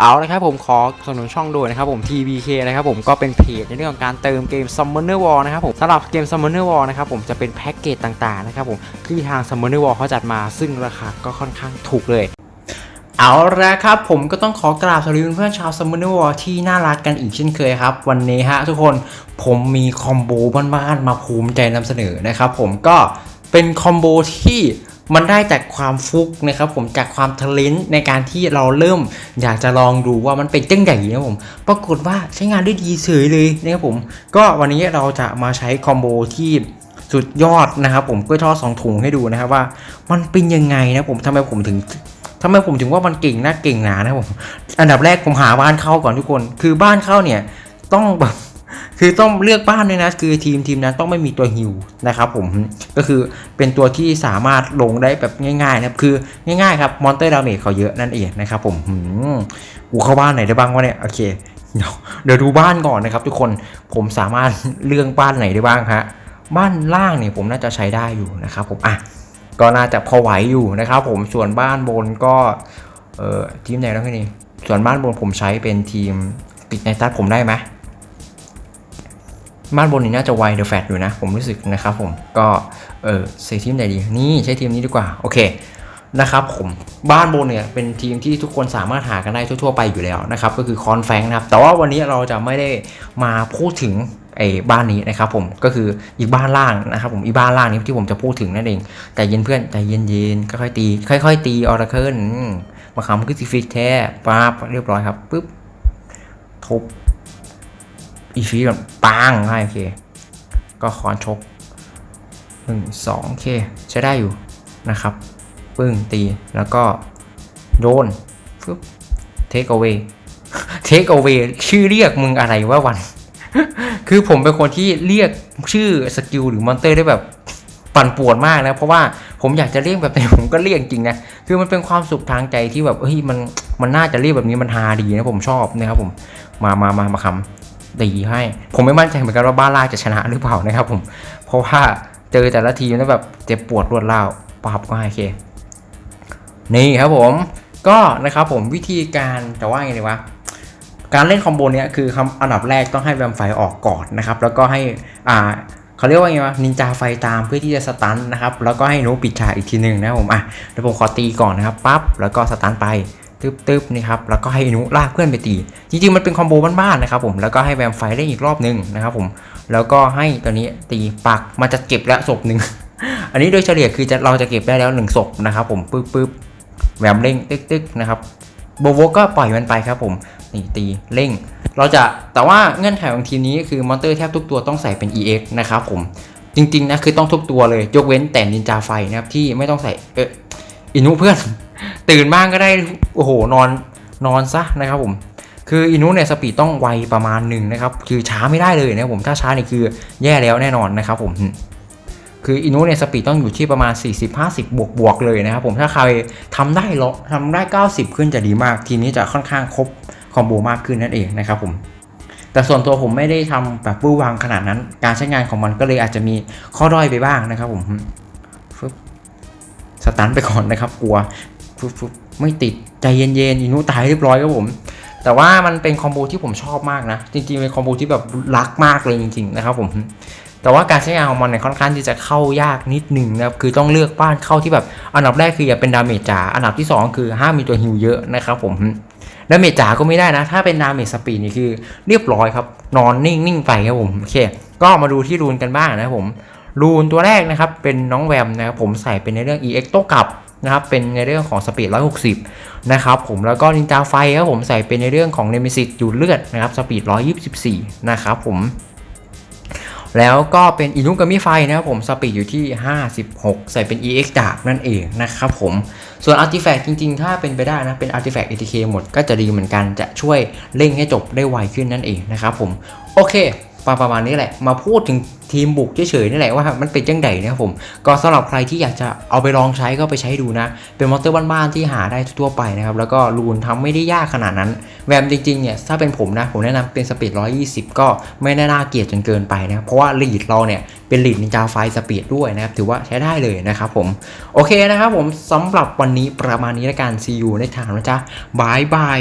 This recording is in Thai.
เอาละครับผมขอสนับสนุนช่องด้วยนะครับผม TBK นะครับผมก็เป็นเพจในเรื่องของการเติมเกม Summoner War นะครับผมสำหรับเกม Summoner War นะครับผมจะเป็นแพ็กเกจต่างๆนะครับผมที่ทาง Summoner War เขาจัดมาซึ่งราคาก็ค่อนข้างถูกเลยเอาละครับผมก็ต้องขอกราบสวัสดีเพื่อนชาว Summoner War ที่น่ารักกันอีกเช่นเคยครับ วันนี้ฮะทุกคนผมมีคอมโบบ้านๆมาภูมิใจนำเสนอนะครับผมก็เป็นคอมโบที่ มันได้จากความฟุกนะครับผมจากความทะเลนในการที่เราเริ่มอยากจะลองดูว่ามันเป็นจังไงนะผมปรากฏว่าใช้งานได้ดีเฉยเลยนะครับผม ก็วันนี้เราจะมาใช้คอมโบที่สุดยอดนะครับผมกล้วยทอดสองถุงให้ดูนะครับว่า มันเป็นยังไงนะผมทำไมผมถึงทำไมผมถึงว่ามันเก่งนะเก่งหนานะผม อันดับแรกผมหาบ้านเข้าก่อนทุกคน คือบ้านเข้าเนี่ยต้องแบบ คือต้องเลือกบ้านด้วยนะ คือทีมทีมนั้นต้องไม่มีตัวฮิวนะครับผมก็คือเป็นตัวที่สามารถลงได้แบบง่ายๆนะครับคือง่ายๆครับมอนเตอร์ดาเมจเขาเยอะนั่นเองนะครับผมหืมกูเข้าบ้านไหนได้บ้างวะเนี่ยโอเคเดี๋ยวดูบ้านก่อนนะครับ ทุกคนผมสามารถเลือกบ้านไหนได้บ้างฮะบ้านล่างเนี่ยผมน่าจะใช้ได้อยู่นะครับผมอะก็น่าจะพอไหวอยู่นะครับผมส่วนบ้านบนก็เอ่อทีมไหนแล้วนี่ส่วนบ้านบนผมใช้เป็นทีมปิดในตัดผมได้ไหม บ้านบนนี่น่าจะไวเดอะแฟตอยู่นะ ผมรู้สึกนะครับผมก็เออใส่ทีมไหนดีนี่ใช้ทีมนี้ดีกว่า โอเคนะครับผมบ้านบนเนี่ยเป็นทีมที่ทุกคนสามารถหากันได้ทั่วๆไปอยู่แล้วนะครับก็คือคอนแฟงนะครับแต่ว่าวันนี้เราจะไม่ได้มาพูดถึงไอ้บ้านนี้นะครับผมก็คืออีกบ้านล่างนะครับผมอีกบ้านล่างนี้ที่ผมจะพูดถึงนั่นเองแต่เย็นเพื่อนใจเย็นๆค่อยๆตี ค่อย ๆ ตีออร์เคิลมาคำคือสิฟิกแท้ปั๊บเรียบร้อยครับปุ๊บทุบ อีฟีก่อนปังให้โอเค ก็คอนชกหนึ่งสองโอเคใช้ได้อยู่นะครับ ปึ้งตีแล้วก็โยนฟึบเทคเอา a y เทคเอา a y ชื่อเรียกมึงอะไรว่าวัน คือผมเป็นคนที่เรียกชื่อสกิลหรือมอนเตอร์ได้แบบปั่นป่วนมากนะ เพราะว่าผมอยากจะเรียกแบบไหนผมก็เรียกจริงนะคือมันเป็นความสุขทางใจที่แบบเฮ้ยมันมันน่าจะเรียกแบบนี้มันฮาดีนะผมชอบนะครับผมมามามามาคำ ตีให้ ผมไม่มั่นใจเหมือนกันว่าบ้านล่าจะชนะหรือเปล่านะครับผมเพราะว่าเจอแต่ละทีมแล้วแบบเจ็บปวดรวดเล่าวปับก็ให้เคนี่ครับผมก็นะครับผมวิธีการจะว่าไงดีวะการเล่นคอมโบเนี้ยคือคำอันดับแรกต้องให้แวมไฟออกก่อนนะครับแล้วก็ให้อ่าเขาเรียกว่าไงวะนินจาไฟตามเพื่อที่จะสตันนะครับแล้วก็ให้โนปิดฉากอีกทีหนึ่งนะครับผมอะเดี๋ยวผมขอตีก่อนนะครับปั๊บแล้วก็สตันไป ตึ๊บตึ๊บนี่ครับแล้วก็ให้อินุลากเพื่อนไปตี จริงๆมันเป็นคอมโบบ้านๆนะครับผมแล้วก็ให้แวมไฟเล่นอีกรอบหนึงนะครับผมแล้วก็ให้ตัวนี้ตีปักมันจะเก็บแล้วศพหนึ่งอันนี้โดยเฉลี่ยคือจะเราจะเก็บได้แล้วหนึ่งศพนะครับผมปึ๊บปึ๊บแวมเร่งตึ๊กตึ๊กนะครับโบโวก็ปล่อยมันไปครับผมนี่ตีเร่ง เราจะแต่ว่าเงื่อนไขของทีมนี้คือมอนเตอร์แทบทุกตัวต้องใส่เป็น EX นะครับผมจริงๆนะคือต้องทุกตัวเลยยกเว้นแต่นินจาไฟนะครับที่ไม่ต้องใส่เอออินุเพื่อน ตื่นบ้างก็ได้โอ้โหนอนนอนซะนะครับผมคืออินุเนี่ยสปีดต้องไวประมาณหนึ่งนะครับคือช้าไม่ได้เลยนะครับผมถ้าช้าเนี่ยคือแย่แล้วแน่นอนนะครับผมคืออินุเนี่ยสปีดต้องอยู่ที่ประมาณ 40-50 บวกบวกๆเลยนะครับผมถ้าใครทำได้หรอทำได้ 90 ขึ้นจะดีมาก ทีนี้จะค่อนข้างครบคอมโบมากขึ้นนั่นเองนะครับผมแต่ส่วนตัวผมไม่ได้ทำแบบวู่วางขนาดนั้น การใช้งานของมันก็เลยอาจจะมีข้อด้อยไปบ้างนะครับผมฟึบสตันไปก่อนนะครับ กลัว ไม่ติดใจเย็นๆอินุตายเรียบร้อยครับผม แต่ว่ามันเป็นคอมโบที่ผมชอบมากนะ จริงๆเป็นคอมโบที่แบบรักมากเลยจริงๆนะครับผมแต่ว่าการใช้งานของมันเนี่ยค่อนข้างที่จะเข้ายากนิดหนึ่งนะครับคือต้องเลือกบ้านเข้าที่แบบอันดับแรกคืออย่าเป็นดาเมจจ๋าอันดับที่สองคือห้ามมีตัวฮิวเยอะนะครับผมดาเมจจ๋าก็ไม่ได้นะ ถ้าเป็นดาเมจสปีดนี่คือเรียบร้อยครับ นอนนิ่งๆไปครับผมโอเค ก็มาดูที่รูนกันบ้างนะครับผมรูนตัวแรกนะครับเป็นน้องแวมนะครับผมใส่เป็นในเรื่อง EX โต้กลับ นะครับเป็นในเรื่องของสปีด 160 นะครับผมแล้วก็นินจาไฟครับผมใส่เป็นในเรื่องของเนมิซิตอยู่เลือดนะครับสปีด 124 นะครับผมแล้วก็เป็นอินุกามิไฟนะครับผมสปีดอยู่ที่ 56 ใส่เป็น EX ดาบนั่นเองนะครับผมส่วนอาร์ติแฟกต์จริงๆ ถ้าเป็นไปได้นะเป็นอาร์ติแฟกต์ ATK หมดก็จะดีเหมือนกันจะช่วยเร่งให้จบได้ไวขึ้นนั่นเองนะครับผมโอเค ประประมาณนี้แหละ มาพูดถึงทีมบุกเฉยๆนี่แหละว่ามันเป็นจังไดนะครับผม ก็สำหรับใครที่อยากจะเอาไปลองใช้ก็ไปใช้ดูนะ เป็นมอเตอร์บ้านๆที่หาได้ทั่วไปนะครับ แล้วก็รูนทำไม่ได้ยากขนาดนั้น แวมจริงๆเนี่ยถ้าเป็นผมนะ ผมแนะนำเป็นสปีด 120 ก็ไม่ได้น่าเกลียดจนเกินไปนะครับเพราะว่าลีดเราเนี่ยเป็นลีดนินจาไฟสปีดด้วยนะครับ ถือว่าใช้ได้เลยนะครับผม โอเคนะครับผมสำหรับวันนี้ประมาณนี้ละกัน see you ในทางนะจ๊ะบายบาย